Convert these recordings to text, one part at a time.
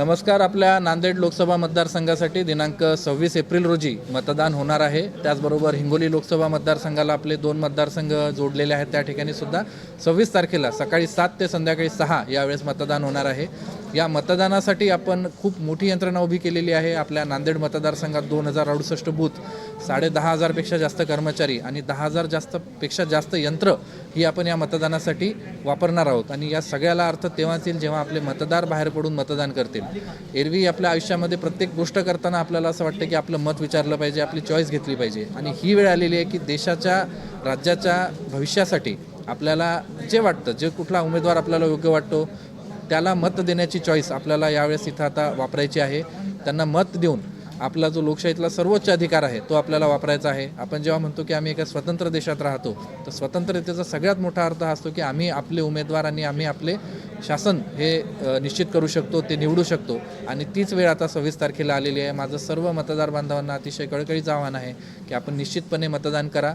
नमस्कार आपल्या नांदेड लोकसभा मतदारसंघासाठी दिनांक सव्वीस एप्रिल रोजी मतदान होणार आहे. त्याचबरोबर हिंगोली लोकसभा मतदारसंघाला आपले दोन मतदारसंघ जोडलेले आहेत. त्या ठिकाणी सुद्धा सव्वीस तारखेला सकाळी सात ते संध्याकाळी सहा यावेळेस मतदान होणार आहे. या मतदानासाठी आपण खूप मोठी यंत्रणा उभी केलेली आहे. आपल्या नांदेड मतदारसंघात दोन हजार अडुसष्ट बूथ साडे दहा हजारपेक्षा जास्त कर्मचारी आणि दहा हजार जास्त पेक्षा जास्त यंत्र ही आपण या मतदानासाठी वापरणार आहोत. आणि या सगळ्याला अर्थ तेव्हाच येईल जेव्हा आपले मतदार बाहेर पडून मतदान करतील. एरवी आपल्या आयुष्यामध्ये प्रत्येक गोष्ट करताना आपल्याला असं वाटतं की आपलं मत विचारलं पाहिजे आपली चॉईस घेतली पाहिजे. आणि ही वेळ आलेली आहे की देशाच्या राज्याच्या भविष्यासाठी आपल्याला जे वाटतं जे कुठला उमेदवार आपल्याला योग्य वाटतो त्याला मत देण्याची चॉईस आपल्याला यावेळेस इथं आता वापरायची आहे. त्यांना मत देऊन आपला जो लोकशाहीतला सर्वोच्च अधिकार आहे तो आपल्याला वापरायचा आहे. आपण जेव्हा म्हणतो की आम्ही एका स्वतंत्र देशात राहतो तर स्वतंत्रतेचा सगळ्यात मोठा अर्थ हा असतो की आम्ही आपले उमेदवार आणि आम्ही आपले शासन हे निश्चित करू शकतो ते निवडू शकतो. आणि तीच वेळ आता सव्वीस तारखेला आलेली आहे. माझं सर्व मतदार बांधवांना अतिशय कळकळीचं आव्हान आहे की आपण निश्चितपणे मतदान करा.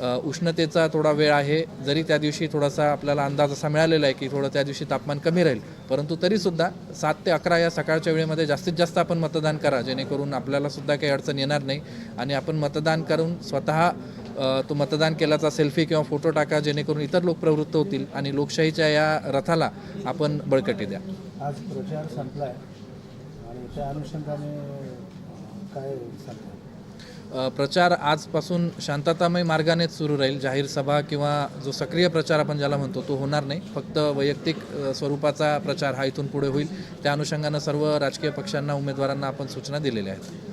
उष्णतेचा थोडा वेळ आहे जरी त्या दिवशी थोडासा आपल्याला अंदाज असा मिळालेला आहे की थोडं त्या दिवशी तापमान कमी राहील परंतु तरीसुद्धा सात ते अकरा या सकाळच्या वेळेमध्ये जास्तीत जास्त आपण मतदान करा जेणेकरून आपल्याला सुद्धा काही अडचण येणार नाही. आणि आपण मतदान करून स्वतः तो मतदान केल्याचा सेल्फी किंवा फोटो टाका जेणेकरून इतर लोक प्रवृत्त होतील आणि लोकशाहीच्या या रथाला आपण बळकटी द्या. आज प्रचार संपला आहे आणि त्या अनुषंगाने काय प्रचार आजपासून शांततामय मार्गानेच सुरू राहील. जाहीर सभा किंवा जो सक्रिय प्रचार आपण ज्याला म्हणतो तो होणार नाही. फक्त वैयक्तिक स्वरूपाचा प्रचार हा इथून पुढे होईल. त्या अनुषंगानं सर्व राजकीय पक्षांना उमेदवारांना आपण सूचना दिलेल्या आहेत.